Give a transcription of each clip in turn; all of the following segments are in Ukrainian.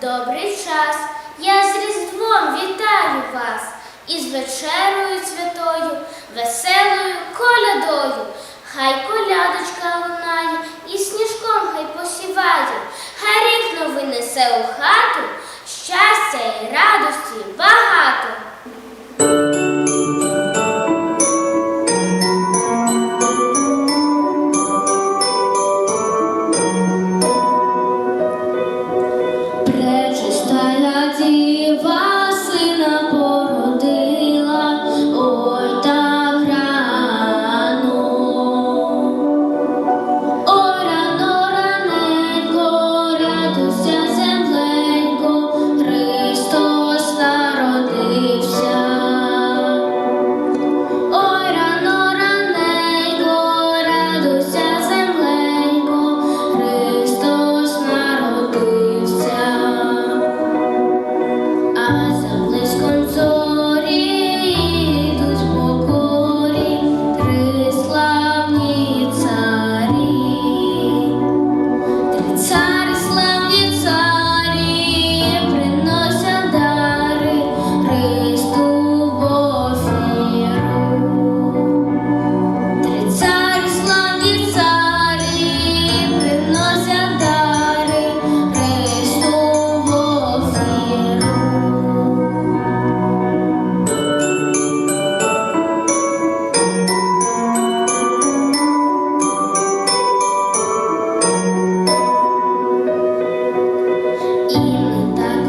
добрий час. Я з Різдвом вітаю вас із вечерою святою, веселою колядою. Хай колядочка лунає і сніжком хай посіває, хай рік новий несе у хату, щастя і радості багато.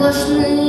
我是。